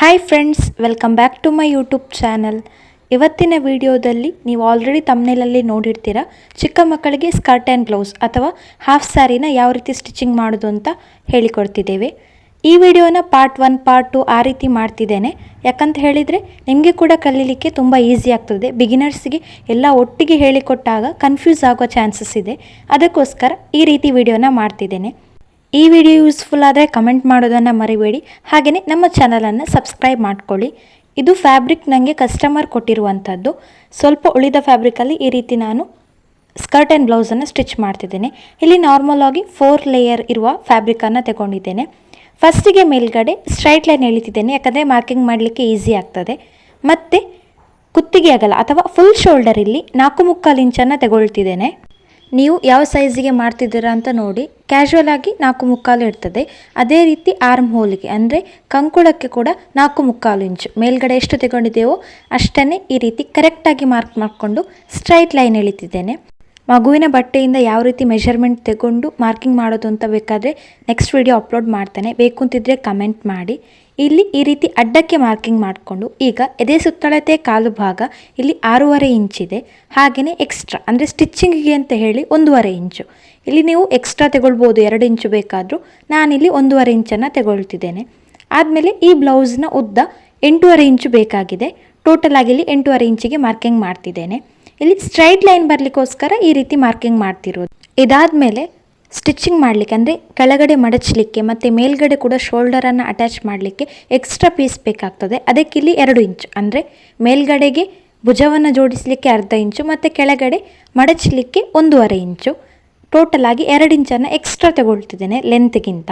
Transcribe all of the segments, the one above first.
Hi friends welcome back to my YouTube channel ಇವತ್ತಿನ ವಿಡಿಯೋದಲ್ಲಿ ನೀವು ಆಲ್ರೆಡಿ ತಮ್ಮನೇಲಲ್ಲಿ ನೋಡಿರ್ತೀರ ಚಿಕ್ಕ ಮಕ್ಕಳಿಗೆ ಸ್ಕರ್ಟ್ ಆ್ಯಂಡ್ ಬ್ಲೌಸ್ ಅಥವಾ ಹಾಫ್ ಸ್ಯಾರಿನ ಯಾವ ರೀತಿ ಸ್ಟಿಚಿಂಗ್ ಮಾಡೋದು ಅಂತ ಹೇಳಿಕೊಡ್ತಿದ್ದೇವೆ. ಈ ವಿಡಿಯೋನ ಪಾರ್ಟ್ ಒನ್ ಪಾರ್ಟ್ ಟು ಆ ರೀತಿ ಮಾಡ್ತಿದ್ದೇನೆ. ಯಾಕಂತ ಹೇಳಿದರೆ ನಿಮಗೆ ಕೂಡ ಕಲೀಲಿಕ್ಕೆ ತುಂಬ ಈಸಿ ಆಗ್ತದೆ. ಬಿಗಿನರ್ಸ್ಗೆ ಎಲ್ಲ ಒಟ್ಟಿಗೆ ಹೇಳಿಕೊಟ್ಟಾಗ ಕನ್ಫ್ಯೂಸ್ ಆಗೋ ಚಾನ್ಸಸ್ ಇದೆ. ಅದಕ್ಕೋಸ್ಕರ ಈ ರೀತಿ ವಿಡಿಯೋನ ಮಾಡ್ತಿದ್ದೇನೆ. ಈ ವಿಡಿಯೋ ಯೂಸ್ಫುಲ್ ಆದರೆ ಕಮೆಂಟ್ ಮಾಡೋದನ್ನು ಮರಿಬೇಡಿ. ಹಾಗೆಯೇ ನಮ್ಮ ಚಾನಲನ್ನು ಸಬ್ಸ್ಕ್ರೈಬ್ ಮಾಡ್ಕೊಳ್ಳಿ. ಇದು ಫ್ಯಾಬ್ರಿಕ್ ನನಗೆ ಕಸ್ಟಮರ್ ಕೊಟ್ಟಿರುವಂಥದ್ದು. ಸ್ವಲ್ಪ ಉಳಿದ ಫ್ಯಾಬ್ರಿಕಲ್ಲಿ ಈ ರೀತಿ ನಾನು ಸ್ಕರ್ಟ್ ಆ್ಯಂಡ್ ಬ್ಲೌಸನ್ನು ಸ್ಟಿಚ್ ಮಾಡ್ತಿದ್ದೇನೆ. ಇಲ್ಲಿ ನಾರ್ಮಲ್ ಆಗಿ ಫೋರ್ ಲೇಯರ್ ಇರುವ ಫ್ಯಾಬ್ರಿಕನ್ನು ತಗೊಂಡಿದ್ದೇನೆ. ಫಸ್ಟಿಗೆ ಮೇಲ್ಗಡೆ ಸ್ಟ್ರೈಟ್ ಲೈನ್ ಎಳಿತಿದ್ದೇನೆ. ಯಾಕಂದರೆ ಮಾರ್ಕಿಂಗ್ ಮಾಡಲಿಕ್ಕೆ ಈಸಿ ಆಗ್ತದೆ. ಮತ್ತು ಕುತ್ತಿಗೆ ಅಗಲ ಅಥವಾ ಫುಲ್ ಶೋಲ್ಡರ್ ಇಲ್ಲಿ ನಾಲ್ಕು ಮುಕ್ಕಾಲು ಇಂಚನ್ನು ತಗೊಳ್ತಿದ್ದೇನೆ. ನೀವು ಯಾವ ಸೈಜಿಗೆ ಮಾಡ್ತಿದ್ದೀರಾ ಅಂತ ನೋಡಿ ಕ್ಯಾಶುವಲ್ ಆಗಿ ನಾಲ್ಕು ಮುಕ್ಕಾಲು ಇರ್ತದೆ. ಅದೇ ರೀತಿ ಆರ್ಮ್ ಹೋಲಿಗೆ ಅಂದರೆ ಕಂಕುಳಕ್ಕೆ ಕೂಡ ನಾಲ್ಕು ಮುಕ್ಕಾಲು ಇಂಚು ಮೇಲ್ಗಡೆ ಎಷ್ಟು ತಗೊಂಡಿದ್ದೇವೋ ಅಷ್ಟನ್ನೇ ಈ ರೀತಿ ಕರೆಕ್ಟಾಗಿ ಮಾರ್ಕ್ ಮಾಡಿಕೊಂಡು ಸ್ಟ್ರೈಟ್ ಲೈನ್ ಎಳಿತಿದ್ದೇನೆ. ಮಗುವಿನ ಬಟ್ಟೆಯಿಂದ ಯಾವ ರೀತಿ ಮೆಷರ್ಮೆಂಟ್ ತಗೊಂಡು ಮಾರ್ಕಿಂಗ್ ಮಾಡೋದು ಅಂತ ಬೇಕಾದರೆ ನೆಕ್ಸ್ಟ್ ವಿಡಿಯೋ ಅಪ್ಲೋಡ್ ಮಾಡ್ತಾನೆ. ಬೇಕು ಅಂತಿದ್ರೆ ಕಮೆಂಟ್ ಮಾಡಿ. ಇಲ್ಲಿ ಈ ರೀತಿ ಅಡ್ಡಕ್ಕೆ ಮಾರ್ಕಿಂಗ್ ಮಾಡಿಕೊಂಡು, ಈಗ ಎದೆ ಸುತ್ತಳತೆ ಕಾಲು ಭಾಗ ಇಲ್ಲಿ ಆರೂವರೆ ಇಂಚಿದೆ ಹಾಗೆಯೇ ಎಕ್ಸ್ಟ್ರಾ ಅಂದರೆ ಸ್ಟಿಚ್ಚಿಂಗಿಗೆ ಅಂತ ಹೇಳಿ ಒಂದೂವರೆ ಇಂಚು ಇಲ್ಲಿ ನೀವು ಎಕ್ಸ್ಟ್ರಾ ತಗೊಳ್ಬೋದು, ಎರಡು ಇಂಚು ಬೇಕಾದರೂ. ನಾನಿಲ್ಲಿ ಒಂದೂವರೆ ಇಂಚನ್ನು ತಗೊಳ್ತಿದ್ದೇನೆ. ಆದಮೇಲೆ ಈ ಬ್ಲೌಸ್ನ ಉದ್ದ ಎಂಟೂವರೆ ಇಂಚು ಬೇಕಾಗಿದೆ. ಟೋಟಲ್ ಆಗಿ ಇಲ್ಲಿ ಎಂಟೂವರೆ ಇಂಚಿಗೆ ಮಾರ್ಕಿಂಗ್ ಮಾಡ್ತಿದ್ದೇನೆ. ಇಲ್ಲಿ ಸ್ಟ್ರೈಟ್ ಲೈನ್ ಬರಲಿಕ್ಕೋಸ್ಕರ ಈ ರೀತಿ ಮಾರ್ಕಿಂಗ್ ಮಾಡ್ತಿರೋದು. ಇದಾದಮೇಲೆ ಸ್ಟಿಚಿಂಗ್ ಮಾಡಲಿಕ್ಕೆ ಅಂದರೆ ಕೆಳಗಡೆ ಮಡಚಲಿಕ್ಕೆ ಮತ್ತು ಮೇಲ್ಗಡೆ ಕೂಡ ಶೋಲ್ಡರನ್ನು ಅಟ್ಯಾಚ್ ಮಾಡಲಿಕ್ಕೆ ಎಕ್ಸ್ಟ್ರಾ ಪೀಸ್ ಬೇಕಾಗ್ತದೆ. ಅದಕ್ಕೆ ಇಲ್ಲಿ ಎರಡು ಇಂಚು ಅಂದರೆ ಮೇಲ್ಗಡೆಗೆ ಭುಜವನ್ನು ಜೋಡಿಸಲಿಕ್ಕೆ ಅರ್ಧ ಇಂಚು ಮತ್ತು ಕೆಳಗಡೆ ಮಡಚಲಿಕ್ಕೆ ಒಂದೂವರೆ ಇಂಚು ಟೋಟಲ್ ಆಗಿ ಎರಡು ಇಂಚನ್ನು ಎಕ್ಸ್ಟ್ರಾ ತಗೊಳ್ತಿದ್ದೇನೆ ಲೆಂತ್ಗಿಂತ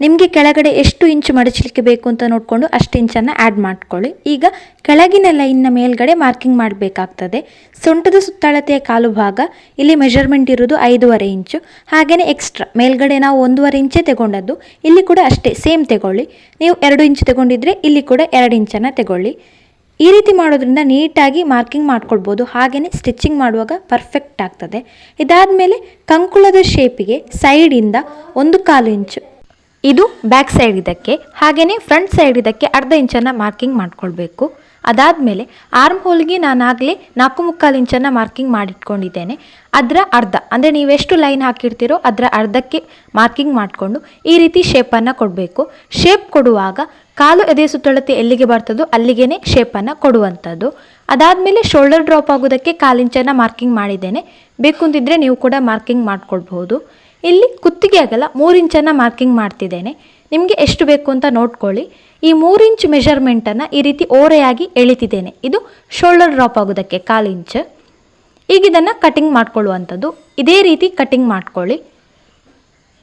ನಿಮಗೆ ಕೆಳಗಡೆ ಎಷ್ಟು ಇಂಚು ಮಡಚಲಿಕ್ಕೆ ಬೇಕು ಅಂತ ನೋಡಿಕೊಂಡು ಅಷ್ಟು ಇಂಚನ್ನು ಆ್ಯಡ್ ಮಾಡ್ಕೊಳ್ಳಿ. ಈಗ ಕೆಳಗಿನ ಲೈನ್ನ ಮೇಲ್ಗಡೆ ಮಾರ್ಕಿಂಗ್ ಮಾಡಬೇಕಾಗ್ತದೆ. ಸೊಂಟದ ಸುತ್ತಳತೆಯ ಕಾಲು ಭಾಗ, ಇಲ್ಲಿ ಮೆಜರ್ಮೆಂಟ್ ಇರೋದು ಐದೂವರೆ ಇಂಚು. ಹಾಗೆಯೇ ಎಕ್ಸ್ಟ್ರಾ ಮೇಲ್ಗಡೆ ನಾವು ಒಂದೂವರೆ ಇಂಚೇ ತಗೊಂಡದ್ದು. ಇಲ್ಲಿ ಕೂಡ ಅಷ್ಟೇ ಸೇಮ್ ತಗೊಳ್ಳಿ. ನೀವು ಎರಡು ಇಂಚು ತಗೊಂಡಿದ್ರೆ ಇಲ್ಲಿ ಕೂಡ ಎರಡು ಇಂಚನ್ನು ತಗೊಳ್ಳಿ. ಈ ರೀತಿ ಮಾಡೋದ್ರಿಂದ ನೀಟಾಗಿ ಮಾರ್ಕಿಂಗ್ ಮಾಡ್ಕೊಳ್ಬೋದು. ಹಾಗೆಯೇ ಸ್ಟಿಚ್ಚಿಂಗ್ ಮಾಡುವಾಗ ಪರ್ಫೆಕ್ಟ್ ಆಗ್ತದೆ. ಇದಾದಮೇಲೆ ಕಂಕುಳದ ಶೇಪಿಗೆ ಸೈಡಿಂದ ಒಂದು ಕಾಲು ಇಂಚು ಇದು ಬ್ಯಾಕ್ ಸೈಡ್ ಇದಕ್ಕೆ ಹಾಗೆಯೇ ಫ್ರಂಟ್ ಸೈಡ್ ಇದಕ್ಕೆ ಅರ್ಧ ಇಂಚನ್ನು ಮಾರ್ಕಿಂಗ್ ಮಾಡ್ಕೊಳ್ಬೇಕು. ಅದಾದಮೇಲೆ ಆರ್ಮ್ ಹೋಲ್ಗೆ ನಾನಾಗಲೇ ನಾಲ್ಕು ಮುಕ್ಕಾಲು ಇಂಚನ್ನು ಮಾರ್ಕಿಂಗ್ ಮಾಡಿಟ್ಕೊಂಡಿದ್ದೇನೆ. ಅದರ ಅರ್ಧ, ಅಂದರೆ ನೀವೆಷ್ಟು ಲೈನ್ ಹಾಕಿರ್ತೀರೋ ಅದರ ಅರ್ಧಕ್ಕೆ ಮಾರ್ಕಿಂಗ್ ಮಾಡಿಕೊಂಡು ಈ ರೀತಿ ಶೇಪನ್ನು ಕೊಡಬೇಕು. ಶೇಪ್ ಕೊಡುವಾಗ ಕಾಲು ಎದೆ ಸುತ್ತಳತೆ ಎಲ್ಲಿಗೆ ಬರ್ತದೋ ಅಲ್ಲಿಗೇ ಶೇಪನ್ನು ಕೊಡುವಂಥದ್ದು. ಅದಾದಮೇಲೆ ಶೋಲ್ಡರ್ ಡ್ರಾಪ್ ಆಗೋದಕ್ಕೆ ಕಾಲಿಂಚನ್ನು ಮಾರ್ಕಿಂಗ್ ಮಾಡಿದ್ದೇನೆ. ಬೇಕು ಅಂತಿದ್ರೆ ನೀವು ಕೂಡ ಮಾರ್ಕಿಂಗ್ ಮಾಡ್ಕೊಳ್ಬಹುದು. ಇಲ್ಲಿ ಕುತ್ತಿಗೆ ಆಗಲ್ಲ ಮೂರು ಇಂಚನ್ನು ಮಾರ್ಕಿಂಗ್ ಮಾಡ್ತಿದ್ದೇನೆ. ನಿಮಗೆ ಎಷ್ಟು ಬೇಕು ಅಂತ ನೋಡ್ಕೊಳ್ಳಿ. ಈ ಮೂರು ಇಂಚ್ ಮೆಷರ್ಮೆಂಟನ್ನು ಈ ರೀತಿ ಓರೆಯಾಗಿ ಎಳಿತಿದ್ದೇನೆ. ಇದು ಶೋಲ್ಡರ್ ಡ್ರಾಪ್ ಆಗೋದಕ್ಕೆ ಕಾಲು ಇಂಚ್ ಈಗ ಇದನ್ನು ಕಟಿಂಗ್ ಮಾಡ್ಕೊಳ್ಳುವಂಥದ್ದು. ಇದೇ ರೀತಿ ಕಟಿಂಗ್ ಮಾಡ್ಕೊಳ್ಳಿ.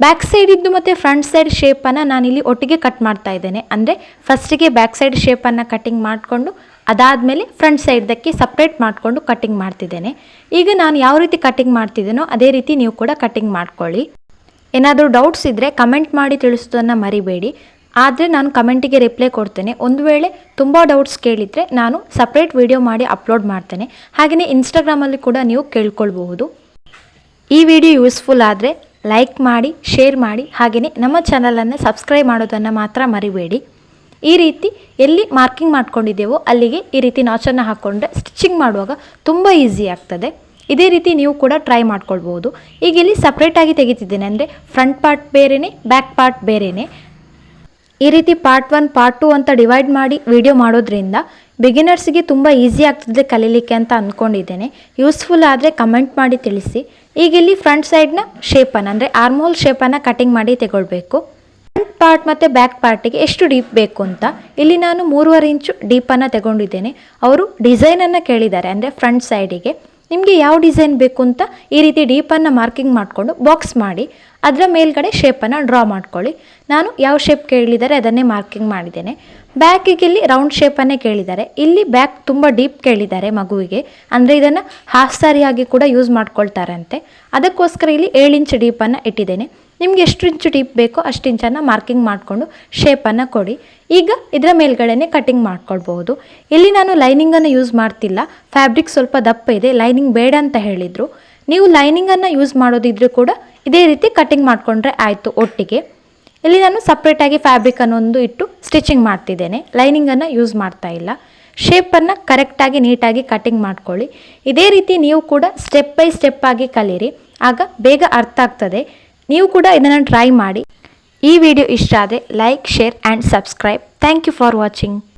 ಬ್ಯಾಕ್ ಸೈಡ್ ಇದ್ದು ಮತ್ತು ಫ್ರಂಟ್ ಸೈಡ್ ಶೇಪನ್ನು ನಾನಿಲ್ಲಿ ಒಟ್ಟಿಗೆ ಕಟ್ ಮಾಡ್ತಾ ಇದ್ದೇನೆ. ಅಂದರೆ ಫಸ್ಟಿಗೆ ಬ್ಯಾಕ್ ಸೈಡ್ ಶೇಪನ್ನು ಕಟ್ಟಿಂಗ್ ಮಾಡಿಕೊಂಡು, ಅದಾದಮೇಲೆ ಫ್ರಂಟ್ ಸೈಡ್ದಕ್ಕೆ ಸಪ್ರೇಟ್ ಮಾಡಿಕೊಂಡು ಕಟಿಂಗ್ ಮಾಡ್ತಿದ್ದೇನೆ. ಈಗ ನಾನು ಯಾವ ರೀತಿ ಕಟಿಂಗ್ ಮಾಡ್ತಿದ್ದೇನೋ ಅದೇ ರೀತಿ ನೀವು ಕೂಡ ಕಟಿಂಗ್ ಮಾಡ್ಕೊಳ್ಳಿ. ಏನಾದರೂ ಡೌಟ್ಸ್ ಇದ್ದರೆ ಕಮೆಂಟ್ ಮಾಡಿ ತಿಳಿಸೋದನ್ನು ಮರಿಬೇಡಿ. ಆದರೆ ನಾನು ಕಮೆಂಟಿಗೆ ರಿಪ್ಲೈ ಕೊಡ್ತೇನೆ. ಒಂದು ವೇಳೆ ತುಂಬ ಡೌಟ್ಸ್ ಕೇಳಿದರೆ ನಾನು ಸಪ್ರೇಟ್ ವಿಡಿಯೋ ಮಾಡಿ ಅಪ್ಲೋಡ್ ಮಾಡ್ತೇನೆ. ಹಾಗೆಯೇ ಇನ್ಸ್ಟಾಗ್ರಾಮಲ್ಲಿ ಕೂಡ ನೀವು ಕೇಳ್ಕೊಳ್ಬಹುದು. ಈ ವಿಡಿಯೋ ಯೂಸ್ಫುಲ್ ಆದರೆ ಲೈಕ್ ಮಾಡಿ ಶೇರ್ ಮಾಡಿ ಹಾಗೆಯೇ ನಮ್ಮ ಚಾನಲನ್ನು ಸಬ್ಸ್ಕ್ರೈಬ್ ಮಾಡೋದನ್ನು ಮಾತ್ರ ಮರಿಬೇಡಿ. ಈ ರೀತಿ ಎಲ್ಲಿ ಮಾರ್ಕಿಂಗ್ ಮಾಡ್ಕೊಂಡಿದ್ದೇವೋ ಅಲ್ಲಿಗೆ ಈ ರೀತಿ ನಾಚನ್ನು ಹಾಕ್ಕೊಂಡ್ರೆ ಸ್ಟಿಚಿಂಗ್ ಮಾಡುವಾಗ ತುಂಬ ಈಸಿ ಆಗ್ತದೆ. ಇದೇ ರೀತಿ ನೀವು ಕೂಡ ಟ್ರೈ ಮಾಡ್ಕೊಳ್ಬೋದು. ಈಗ ಇಲ್ಲಿ ಸಪ್ರೇಟಾಗಿ ತೆಗಿತಿದ್ದೇನೆ ಅಂದರೆ ಫ್ರಂಟ್ ಪಾರ್ಟ್ ಬೇರೆಯೇ ಬ್ಯಾಕ್ ಪಾರ್ಟ್ ಬೇರೆಯೇ ಈ ರೀತಿ ಪಾರ್ಟ್ ಒನ್ ಪಾರ್ಟ್ ಟು ಅಂತ ಡಿವೈಡ್ ಮಾಡಿ ವಿಡಿಯೋ ಮಾಡೋದ್ರಿಂದ ಬಿಗಿನರ್ಸ್ಗೆ ತುಂಬ ಈಸಿ ಆಗ್ತದೆ ಕಲೀಲಿಕ್ಕೆ ಅಂತ ಅಂದ್ಕೊಂಡಿದ್ದೇನೆ ಯೂಸ್ಫುಲ್ ಆದರೆ ಕಮೆಂಟ್ ಮಾಡಿ ತಿಳಿಸಿ. ಈಗ ಇಲ್ಲಿ ಫ್ರಂಟ್ ಸೈಡ್ನ ಶೇಪನ್ನು ಅಂದರೆ ಆರ್ಮೋಲ್ ಶೇಪನ್ನು ಕಟಿಂಗ್ ಮಾಡಿ ತಗೊಳ್ಬೇಕು. ಫ್ರಂಟ್ ಪಾರ್ಟ್ ಮತ್ತು ಬ್ಯಾಕ್ ಪಾರ್ಟಿಗೆ ಎಷ್ಟು ಡೀಪ್ ಬೇಕು ಅಂತ. ಇಲ್ಲಿ ನಾನು ಮೂರುವರೆ ಇಂಚು ಡೀಪನ್ನು ತಗೊಂಡಿದ್ದೇನೆ. ಅವರು ಡಿಸೈನನ್ನು ಕೇಳಿದ್ದಾರೆ, ಅಂದರೆ ಫ್ರಂಟ್ ಸೈಡಿಗೆ ನಿಮಗೆ ಯಾವ ಡಿಸೈನ್ ಬೇಕು ಅಂತ ಈ ರೀತಿ ಡೀಪನ್ನು ಮಾರ್ಕಿಂಗ್ ಮಾಡಿಕೊಂಡು ಬಾಕ್ಸ್ ಮಾಡಿ. ಅದರ ಮೇಲ್ಗಡೆ ಶೇಪನ್ನು ಡ್ರಾ ಮಾಡ್ಕೊಳ್ಳಿ. ನಾನು ಯಾವ ಶೇಪ್ ಕೇಳಿದ್ದಾರೆ ಅದನ್ನೇ ಮಾರ್ಕಿಂಗ್ ಮಾಡಿದ್ದೇನೆ. ಬ್ಯಾಕಿಗೆ ಇಲ್ಲಿ ರೌಂಡ್ ಶೇಪನ್ನೇ ಕೇಳಿದ್ದಾರೆ. ಇಲ್ಲಿ ಬ್ಯಾಕ್ ತುಂಬ ಡೀಪ್ ಕೇಳಿದ್ದಾರೆ ಮಗುವಿಗೆ. ಅಂದರೆ ಇದನ್ನು ಹಾಫ್ ಸಾರಿಯಾಗಿ ಕೂಡ ಯೂಸ್ ಮಾಡ್ಕೊಳ್ತಾರಂತೆ. ಅದಕ್ಕೋಸ್ಕರ ಇಲ್ಲಿ ಏಳು ಇಂಚ್ ಡೀಪನ್ನು ಇಟ್ಟಿದ್ದೇನೆ. ನಿಮ್ಗೆ ಎಷ್ಟು ಇಂಚು ಡೀಪ್ ಬೇಕೋ ಅಷ್ಟು ಇಂಚನ್ನು ಮಾರ್ಕಿಂಗ್ ಮಾಡಿಕೊಂಡು ಶೇಪನ್ನು ಕೊಡಿ. ಈಗ ಇದರ ಮೇಲ್ಗಡೆನೆ ಕಟಿಂಗ್ ಮಾಡ್ಕೊಳ್ಬಹುದು. ಇಲ್ಲಿ ನಾನು ಲೈನಿಂಗನ್ನು ಯೂಸ್ ಮಾಡ್ತಿಲ್ಲ. ಫ್ಯಾಬ್ರಿಕ್ ಸ್ವಲ್ಪ ದಪ್ಪ ಇದೆ. ಲೈನಿಂಗ್ ಬೇಡ ಅಂತ ಹೇಳಿದರು. ನೀವು ಲೈನಿಂಗನ್ನು ಯೂಸ್ ಮಾಡೋದಿದ್ರೂ ಕೂಡ ಇದೇ ರೀತಿ ಕಟಿಂಗ್ ಮಾಡಿಕೊಂಡ್ರೆ ಆಯಿತು ಒಟ್ಟಿಗೆ. ಇಲ್ಲಿ ನಾನು ಸಪ್ರೇಟಾಗಿ ಫ್ಯಾಬ್ರಿಕ್ ಅನ್ನೊಂದು ಇಟ್ಟು ಸ್ಟಿಚಿಂಗ್ ಮಾಡ್ತಿದ್ದೇನೆ. ಲೈನಿಂಗನ್ನು ಯೂಸ್ ಮಾಡ್ತಾ ಇಲ್ಲ. ಶೇಪನ್ನು ಕರೆಕ್ಟಾಗಿ ನೀಟಾಗಿ ಕಟಿಂಗ್ ಮಾಡ್ಕೊಳ್ಳಿ. ಇದೇ ರೀತಿ ನೀವು ಕೂಡ ಸ್ಟೆಪ್ ಬೈ ಸ್ಟೆಪ್ ಆಗಿ ಕಲೀರಿ. ಆಗ ಬೇಗ ಅರ್ಥ ಆಗ್ತದೆ. ನೀವು ಕೂಡ ಇದನ್ನು ಟ್ರೈ ಮಾಡಿ. ಈ ವಿಡಿಯೋ ಇಷ್ಟ ಆದರೆ like share and subscribe thank you for watching